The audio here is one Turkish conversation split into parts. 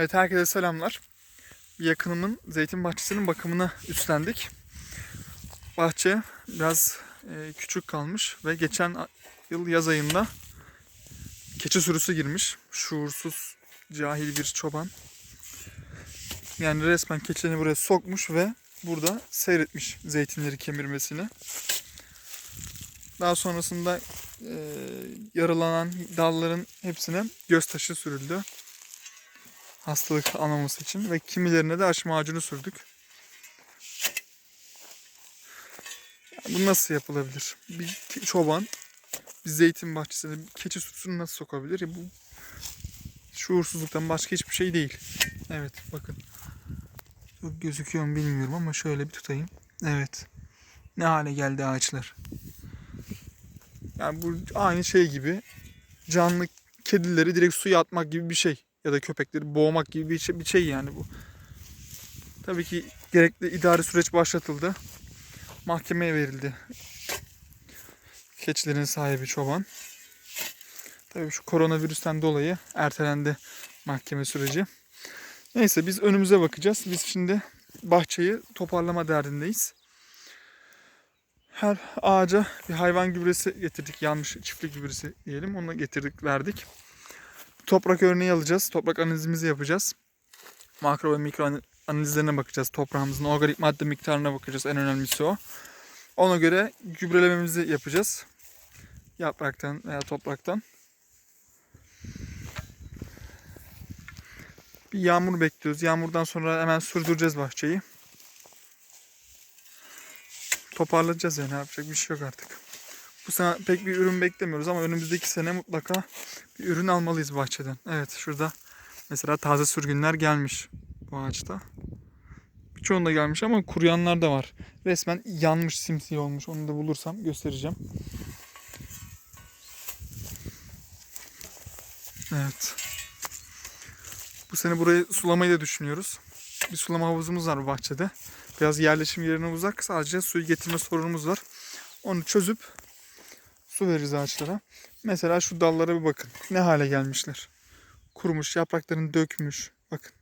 Evet herkese selamlar. Yakınımın zeytin bahçesinin bakımına üstlendik. Bahçe biraz e, küçük kalmış ve geçen yıl yaz ayında keçi sürüsü girmiş. Şuursuz, cahil bir çoban. Yani resmen keçilerini buraya sokmuş ve burada seyretmiş zeytinleri kemirmesini. Daha sonrasında e, yaralanan dalların hepsine göz taşı sürüldü hastalık almaması için ve kimilerine de aşı macunu sürdük. Yani bu nasıl yapılabilir? Bir çoban bir zeytin bahçesine bir keçi sürüsünü nasıl sokabilir? Bu şuursuzluktan başka hiçbir şey değil. Evet bakın. Çok gözüküyor mu bilmiyorum ama şöyle bir tutayım. Evet. Ne hale geldi ağaçlar. Yani bu aynı şey gibi canlı kedileri direkt suya atmak gibi bir şey ya da köpekleri boğmak gibi bir şey, bir şey yani bu. Tabii ki gerekli idari süreç başlatıldı. Mahkemeye verildi. Keçilerin sahibi çoban. Tabii şu koronavirüsten dolayı ertelendi mahkeme süreci. Neyse biz önümüze bakacağız. Biz şimdi bahçeyi toparlama derdindeyiz. Her ağaca bir hayvan gübresi getirdik. Yanmış çiftlik gübresi diyelim. Onu getirdik, verdik toprak örneği alacağız. Toprak analizimizi yapacağız. Makro ve mikro ana- analizlerine bakacağız. Toprağımızın organik madde miktarına bakacağız. En önemlisi o. Ona göre gübrelememizi yapacağız. Yapraktan veya topraktan. Bir yağmur bekliyoruz. Yağmurdan sonra hemen sürdüreceğiz bahçeyi. Toparlayacağız yani yapacak bir şey yok artık. Bu sene pek bir ürün beklemiyoruz ama önümüzdeki sene mutlaka bir ürün almalıyız bahçeden. Evet şurada mesela taze sürgünler gelmiş bu ağaçta. Birçoğunda gelmiş ama kuruyanlar da var. Resmen yanmış simsiyah olmuş. Onu da bulursam göstereceğim. Evet. Bu sene burayı sulamayı da düşünüyoruz. Bir sulama havuzumuz var bahçede. Biraz yerleşim yerine uzak. Sadece suyu getirme sorunumuz var. Onu çözüp su veririz ağaçlara. Mesela şu dallara bir bakın. Ne hale gelmişler. Kurumuş, yapraklarını dökmüş. Bakın.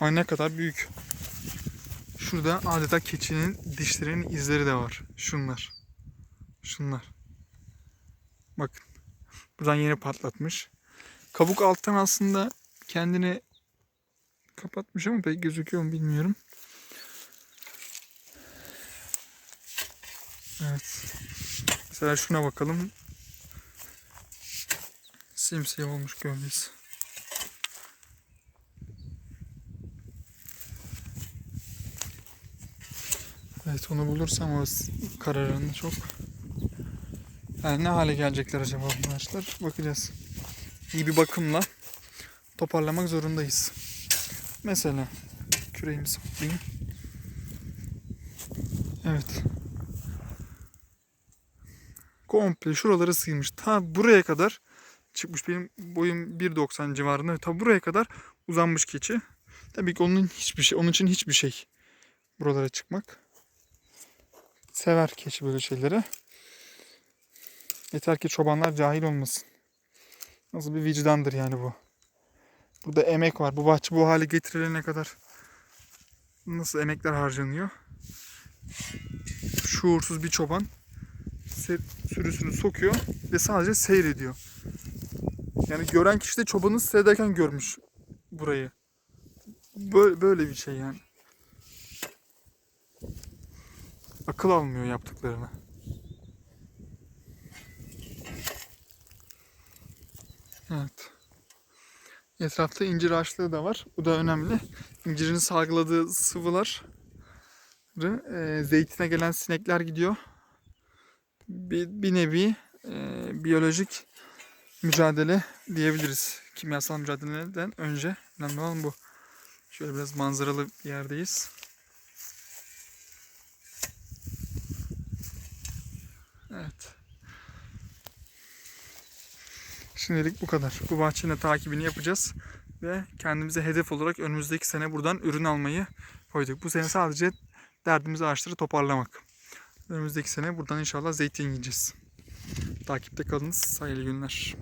Ay ne kadar büyük. Şurada adeta keçinin dişlerinin izleri de var. Şunlar. Şunlar. Bakın. Buradan yeni patlatmış. Kabuk alttan aslında kendini kapatmış ama pek gözüküyor mu bilmiyorum. Evet. Mesela şuna bakalım. Simsiyah olmuş gövdesi. Evet onu bulursam o kararını çok. Yani ne hale gelecekler acaba bu ağaçlar? Bakacağız. İyi bir bakımla toparlamak zorundayız. Mesela küreğimi saplayayım. Evet. Komple şuraları sıymış. Ta buraya kadar çıkmış. Benim boyum 1.90 civarında. Ta buraya kadar uzanmış keçi. Tabii ki onun hiçbir şey, onun için hiçbir şey buralara çıkmak. Sever keçi böyle şeyleri. Yeter ki çobanlar cahil olmasın. Nasıl bir vicdandır yani bu. Burada emek var. Bu bahçe bu hale getirilene kadar nasıl emekler harcanıyor. Şuursuz bir çoban sürüsünü sokuyor ve sadece seyrediyor. Yani gören kişi de çobanı seyrederken görmüş burayı. Böyle, böyle bir şey yani. Akıl almıyor yaptıklarını. Evet. Etrafta incir ağaçlığı da var. Bu da önemli. İncirin salgıladığı sıvılar e, zeytine gelen sinekler gidiyor bir, bir nevi e, biyolojik mücadele diyebiliriz. Kimyasal mücadeleden önce önemli olan bu. Şöyle biraz manzaralı bir yerdeyiz. Evet. Şimdilik bu kadar. Bu bahçenin takibini yapacağız. Ve kendimize hedef olarak önümüzdeki sene buradan ürün almayı koyduk. Bu sene sadece derdimizi ağaçları toparlamak. Önümüzdeki sene buradan inşallah zeytin yiyeceğiz. Takipte kalınız. Hayırlı günler.